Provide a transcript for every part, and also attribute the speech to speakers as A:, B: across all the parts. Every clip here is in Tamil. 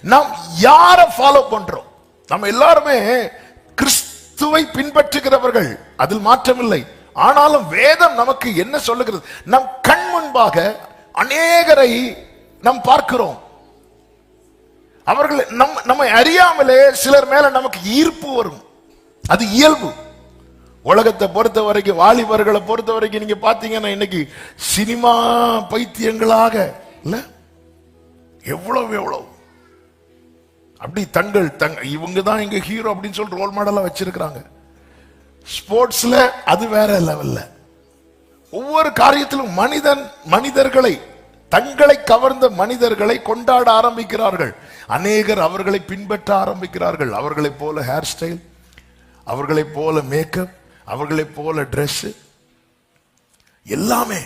A: நாம் யாரை ஃபாலோ பண்றோம்? நம்ம எல்லாருமே கிறிஸ்துவை பின்பற்றுகிறவர்கள். அதில் மாற்றமில்லை. ஆனாலும் வேதம் நமக்கு என்ன சொல்லுகிறது? நம் கண் முன்பாக அநேகரை நாம் பார்க்கிறோம். அவர்கள் நம் நம்மை அறியாமலே சிலர் மேல நமக்கு ஈர்ப்பு வரும். அது இயல்பு. உலகத்தை பொறுத்த வரைக்கும் வாலிபர்களை பொறுத்த வரைக்கும் நீங்க பாத்தீங்கன்னா இன்னைக்கு சினிமா பைத்தியங்களாக இல்ல? எவ்வளவு எவ்வளவு? அப்படி தங்கள் தங்க இவங்க தான் எங்க ஹீரோ அப்படின்னு சொல்லிட்டு ரோல் மாடலாக வச்சிருக்கிறாங்க. ஸ்போர்ட்ஸ்ல அது வேற லெவல்ல ஒவ்வொரு காரியத்திலும் மனிதன் மனிதர்களை தங்களை கவர்ந்த மனிதர்களை கொண்டாட ஆரம்பிக்கிறார்கள். அநேகர் அவர்களை பின்பற்ற ஆரம்பிக்கிறார்கள். அவர்களைப் போல ஹேர் ஸ்டைல் அவர்களைப் போல மேக்கப் அவர்களைப் போல ட்ரெஸ்ஸு எல்லாமே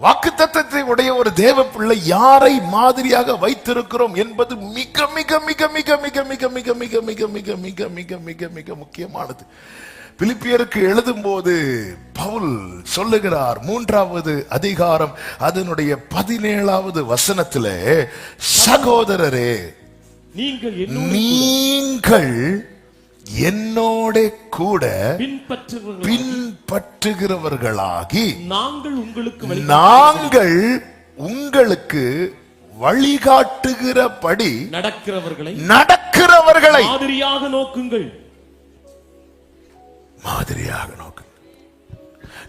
A: வாக்குத்தத்தத்தை உடைய ஒரு தேவ பிள்ளை யாரை மாதிரியாக வைத்திருக்கிறோம் என்பது மிக மிக மிக மிக மிக மிக மிக மிக மிக மிக மிக மிக மிக மிக முக்கியமானது பிலிப்பியருக்கு எழுதும்போது பவுல் சொல்லுகிறார் மூன்றாவது அதிகாரம் அதனுடைய பதினேழாவது வசனத்திலே சகோதரரே
B: நீங்கள்
A: நீங்கள் என்னோட கூட பின்பற்றுகிறவர்களாகி
B: நாங்கள் உங்களுக்கு
A: நாங்கள் உங்களுக்கு வழிகாட்டுகிறபடி
B: நடக்கிறவர்களை
A: நடக்கிறவர்களை
B: மாதிரியாக நோக்குங்கள்.
A: மாதிரியாக நோக்கு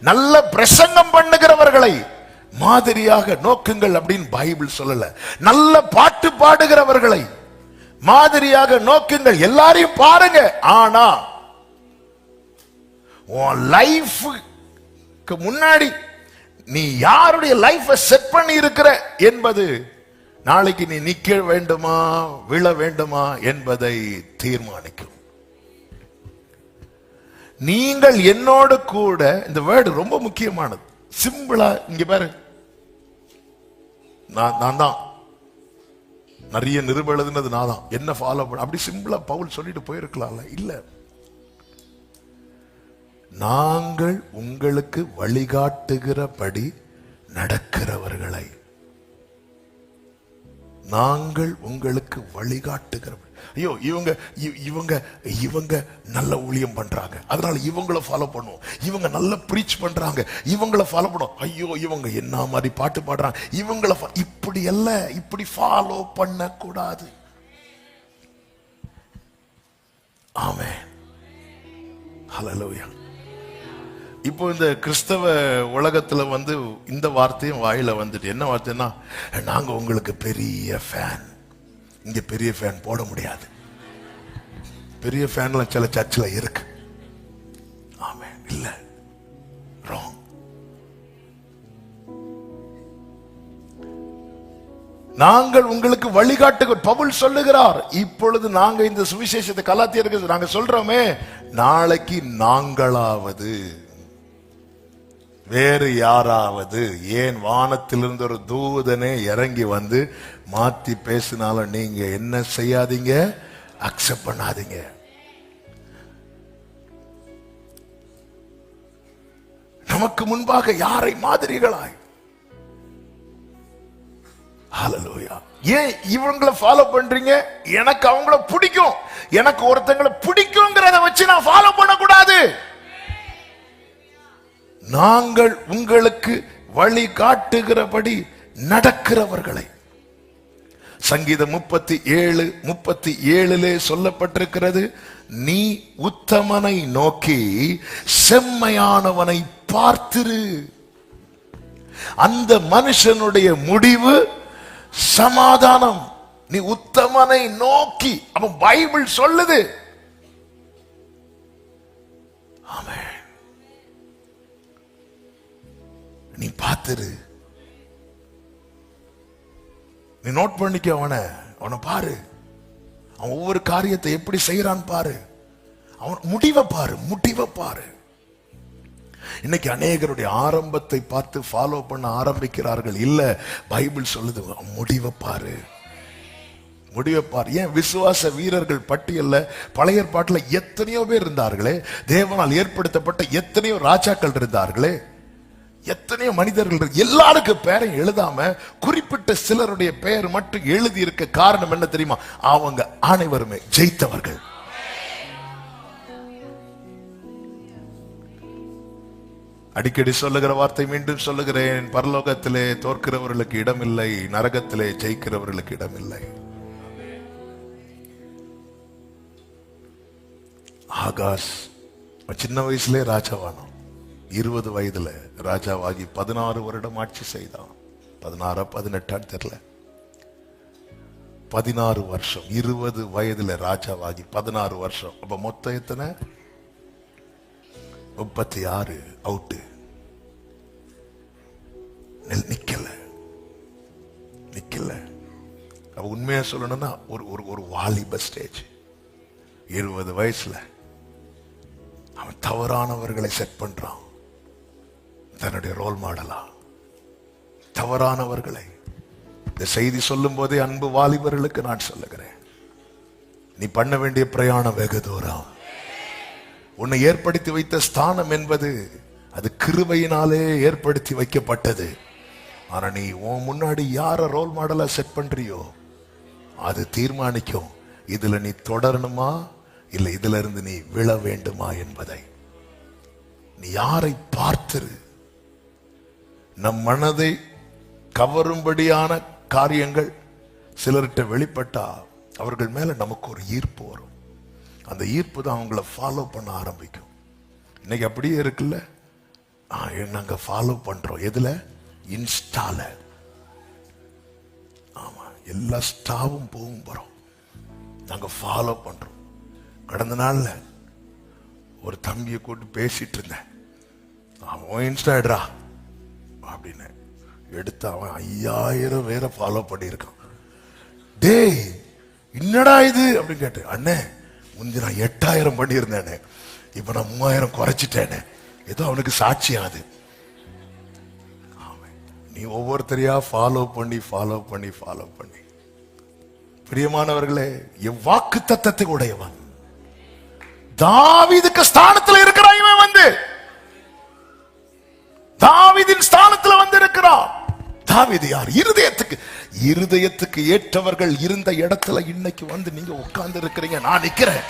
A: நல்ல பிரசங்கம் பண்ணுகிறவர்களை மாதிரியாக நோக்குங்கள் அப்படின்னு பைபிள் சொல்லல. நல்ல பாட்டு பாடுகிறவர்களை மாதிரியாக நோக்குங்கள். எல்லாரையும் பாருங்க. ஆனா உன் லைஃபுக்கு முன்னாடி நீ யாருடைய லைஃபை செட் பண்ணி இருக்கிற என்பது நாளைக்கு நீ நிக்க வேண்டுமா விழ வேண்டுமா என்பதை தீர்மானிக்கும். நீங்கள் என்னோடு கூட இந்த வேர்டு ரொம்ப முக்கியமானது. சிம்பிளா இங்க பாரு. நான் நான் தான். நிறைய நிருப எழுதுனது நான் தான் என்ன ஃபாலோ பண்ண அப்படி சிம்பிளாக பவுல் சொல்லிட்டு போயிருக்கலாம்ல. இல்லை. நாங்கள் உங்களுக்கு வழிகாட்டுகிறபடி நடக்கிறவர்களை நாங்கள் உங்களுக்கு வழிகாட்டுகிறோம் ஐயோ இவங்க இவங்க இவங்க நல்ல ஊழியம் பண்றாங்க. அதனால இவங்கள ஃபாலோ பண்ணுவோம். இவங்க நல்ல ப்ரீச் பண்றாங்க. இவங்கள ஃபாலோ பண்ணுவோம். ஐயோ இவங்க என்ன மாதிரி பாட்டு பாடுறாங்க. இவங்கள இப்படி அல்ல இப்படி ஃபாலோ பண்ணக்கூடாது. ஆமே ஹalleluya இப்போ இந்த கிறிஸ்தவ உலகத்தில் வந்து இந்த வார்த்தையும் வாயில் வந்துட்டு என்ன வார்த்தைன்னா நாங்கள் உங்களுக்கு பெரிய ஃபேன் இங்கே பெரிய ஃபேன் போட முடியாது. பெரிய ஃபேன்லாம் சில சர்ச்சில் இருக்கு. ஆமே இல்லை. ராங் நாங்கள் உங்களுக்கு வழிகாட்டு பவுல் சொல்லுகிறார் இப்பொழுது நாங்க இந்த சுவிசேஷத்தை கலாத்தியருக்கு நாங்க சொல்றோமே நாளைக்கு நாங்களாவது வேறு யாராவது ஏன் வானத்திலிருந்து ஒரு தூதனே இறங்கி வந்து மாத்தி பேசினாலும் நீங்க என்ன செய்யாதீங்க? அக்செப்ட் பண்ணாதீங்க. நமக்கு முன்பாக யாரை மாதிரிகளாய்? ஏன் இவங்களை ஃபாலோ பண்றீங்க? எனக்கு அவங்கள பிடிக்கும். எனக்கு ஒருத்தங்களை பிடிக்குங்கிறத வச்சு நான் ஃபாலோ பண்ண நாங்கள் உங்களுக்கு வழி காட்டுகிறபடி நடக்கிறவர்களை. சங்கீதம் முப்பத்தி ஏழு முப்பத்தி ஏழிலே சொல்லப்பட்டிருக்கிறது நீ உத்தமனை நோக்கி செம்மையானவனை பார்த்திரு. அந்த மனுஷனுடைய முடிவு சமாதானம். நீ உத்தமனை நோக்கி அவன் பைபிள் சொல்லுது. ஆமே நீ பார்த்துரு நீ நோட் பண்ணிக்க அவனை. அவனை பாரு. அவன் ஒவ்வொரு காரியத்தை எப்படி செய்யறான் பாரு. அவன் முடிவை பாரு முடிவை பாரு. இன்னைக்கு அநேகருடைய ஆரம்பத்தை பார்த்து ஃபாலோ பண்ண ஆரம்பிக்கிறார்கள். இல்ல பைபிள் சொல்லுது முடிவை பாரு. முடிவை பாரு. ஏன் விசுவாச வீரர்கள் பட்டியல்ல பழைய ஏற்பாட்டில் எத்தனையோ பேர் இருந்தார்களே தேவனால் ஏற்படுத்தப்பட்ட எத்தனையோ ராஜாக்கள் இருந்தார்களே எத்தனையோ மனிதர்கள் இருக்கு. எல்லாருக்கும் பெயரையும் எழுதாம குறிப்பிட்ட சிலருடைய பெயர் மட்டும் எழுதி இருக்க காரணம் என்ன தெரியுமா? அவங்க அனைவருமே ஜெயித்தவர்கள். அடிக்கடி சொல்லுகிற வார்த்தை மீண்டும் சொல்லுகிறேன். பரலோகத்திலே தோற்கிறவர்களுக்கு இடமில்லை நரகத்திலே ஜெயிக்கிறவர்களுக்கு இடமில்லை. ஆகாஷ் சின்ன வயசுலேயே ராஜாவானோம் இருபது வயதுல ராஜாவாகி பதினாறு வருடம் ஆட்சி செய்தான். பதினாறா பதினெட்டான்னு தெரியல. பதினாறு வருஷம் இருபது வயதுல ராஜாவாகி பதினாறு வருஷம். அப்ப மொத்தம் எத்தனை? முப்பத்தி ஆறு அவுட்டு நிக்கல. நிக்கல. அப்ப உண்மையா சொல்லணும்னா ஒரு ஒரு ஒரு வாலிப ஸ்டேஜ் இருபது வயசுல அவன் தவறானவர்களை செட் பண்றான். தன்னுடைய ரோல் மாடலா தவறானவர்களை. இந்த செய்தி சொல்லும் போதே அன்பு வாலிபர்களுக்கு நான் சொல்லுகிறேன். நீ பண்ண வேண்டிய பிரயாணம் வெகு தூரம். உன்னை ஏற்படுத்தி வைத்த ஸ்தானம் என்பது அது கிருவையினாலே ஏற்படுத்தி வைக்கப்பட்டது. ஆனா நீ உன் முன்னாடி யார ரோல் மாடலா செட் பண்றியோ அது தீர்மானிக்கும். இதுல நீ தொடரணுமா? இல்லை இதுல இருந்து நீ விழ வேண்டுமா என்பதை. நீ யாரை பார்த்திரு? நம் மனதை கவரும்படியான காரியங்கள் சிலர்கிட்ட வெளிப்பட்டா அவர்கள் மேல நமக்கு ஒரு ஈர்ப்பு வரும். அந்த ஈர்ப்பு தான் அவங்கள ஃபாலோ பண்ண ஆரம்பிக்கும். இன்னைக்கு அப்படியே இருக்குல்ல? ஆ, நாங்க ஃபாலோ பண்றோம். எதுல? இன்ஸ்டால ஆமா எல்லா ஸ்டாவும் போகும் போறோம் நாங்க ஃபாலோ பண்றோம். கடந்த நாள்ல ஒரு தம்பியை கூட்டு பேசிட்டு இருந்தேன். அவன் இன்ஸ்டாடுறா அப்படின்னு எடுத்து அவன் ஐயாயிரம் பேரை ஃபாலோ பண்ணியிருக்கான். டேய் என்னடா இது? அப்படின்னு கேட்டு அண்ணே முந்தி நான் எட்டாயிரம் பண்ணியிருந்தேனே இப்ப நான் மூவாயிரம் குறைச்சிட்டேனே ஏதோ அவனுக்கு சாட்சி அது. நீ ஒவ்வொருத்தரையா ஃபாலோ பண்ணி ஃபாலோ பண்ணி ஃபாலோ பண்ணி. பிரியமானவர்களே என் வாக்கு தத்தத்தை உடையவன். தாவிதுக்கு ஸ்தானத்துல இருக்க தாவிது யார்? இருதயத்துக்கு. இருதயத்துக்கு ஏற்றவர்கள் இருந்த இடத்துல இன்னைக்கு வந்து நீங்க உட்கார்ந்து இருக்கிறீங்க நான் நிக்கிறேன்.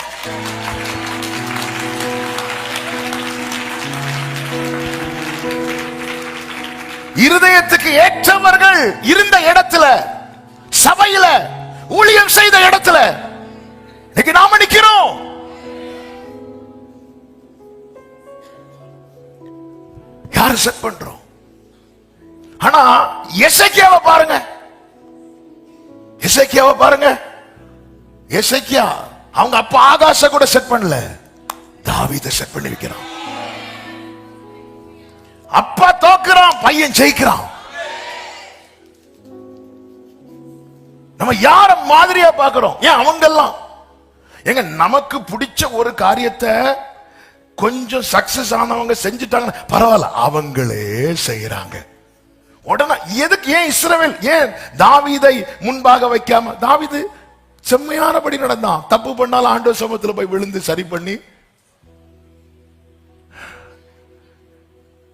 A: இருதயத்துக்கு ஏற்றவர்கள் இருந்த இடத்துல சபையில ஊழியம் செய்த இடத்துல இன்னைக்கு நாம நிக்கிறோம். யாரு செட் பண்றோம்? ஆனா எசக்கியாவை பாருங்க. எசக்கியாவை பாருங்க. எசக்கியா அவங்க அப்பா ஆகாச கூட செட் பண்ணல. தாவித செட் பண்ணி வைக்கிறான். அப்பா தோக்குறான் பையன் ஜெயிக்கிறான். நம்ம யார மாதிரியா பாக்குறோம் ஏன் அவங்க எல்லாம் எங்க நமக்கு பிடிச்ச ஒரு காரியத்தை கொஞ்சம் சக்சஸ் ஆனவங்க செஞ்சுட்டாங்க பரவாயில்ல அவங்களே செய்யறாங்க உடனே எதுக்கு ஏன் இஸ்ரவேல் ஏன் தாவீதை முன்பாக வைக்காம தாவீது செம்மையானபடி நடந்தான். தப்பு பண்ணாலும் ஆண்டவர் சமூகத்தில் போய் விழுந்து சரி பண்ணி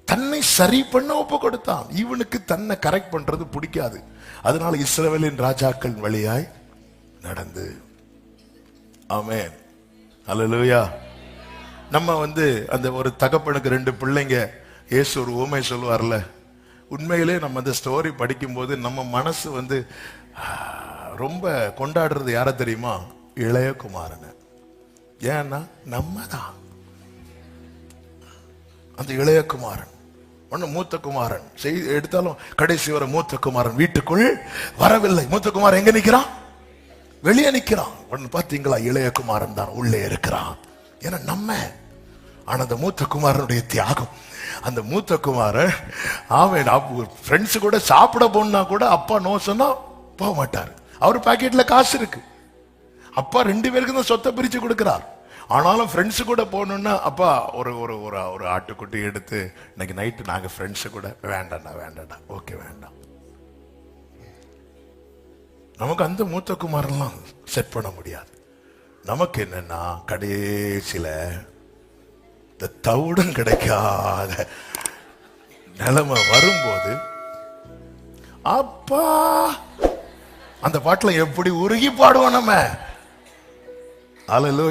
A: தன்னை சரி பண்ண ஒப்பு கொடுத்தான். இவனுக்கு தன்னை கரெக்ட் பண்றது பிடிக்காது. அதனால இஸ்ரவேலின் ராஜாக்கள் வழியாய் நடந்து. ஆமென். அல்லேலூயா நம்ம வந்து அந்த ஒரு தகப்பனுக்கு ரெண்டு பிள்ளைங்க ஏசு ஒரு ஓமை சொல்லுவார்ல உண்மையிலே நம்ம அந்த ஸ்டோரி படிக்கும்போது நம்ம மனசு வந்து ரொம்ப கொண்டாடுறது யாரை தெரியுமா? இளையகுமாரனை. ஏன்னா நம்ம தான் அந்த இளையகுமாரன். ஒன்று மூத்த குமாரன் செய் எடுத்தாலும் கடைசி வர மூத்த குமாரன் வீட்டுக்குள் வரவில்லை. மூத்த குமாரன் எங்க நிற்கிறான் வெளியே நிற்கிறான் ஒன்று பார்த்தீங்களா? இளைய குமாரன் தான் உள்ளே இருக்கிறான். ஏன்னா நம்ம ஆனால் அந்த மூத்த குமாரனுடைய தியாகம். அந்த மூத்த குமாரன் அவன் ஃப்ரெண்ட்ஸ் கூட சாப்பிட போனா கூட அப்பா நோ சொன்னா போக மாட்டார். அவர் பாக்கெட்டில் காசு இருக்கு. அப்பா ரெண்டு பேருக்கு தான் சொத்தை பிரித்து கொடுக்குறார். ஆனாலும் ஃப்ரெண்ட்ஸு கூட போகணுன்னா அப்பா ஒரு ஒரு ஒரு ஒரு ஆட்டுக்குட்டி எடுத்து இன்னைக்கு நைட்டு நாங்கள் ஃப்ரெண்ட்ஸு கூட வேண்டாண்டா வேண்டாண்டா ஓகே வேண்டாம். நமக்கு அந்த மூத்த குமாரெல்லாம் செட் பண்ண முடியாது. நமக்கு என்னன்னா கடைசியில் இந்த தவிடம் கிடைக்காத நிலைமை வரும்போது அப்பா அந்த பாட்டுல எப்படி உருகி பாடுவோம் நம்ம? அலலோ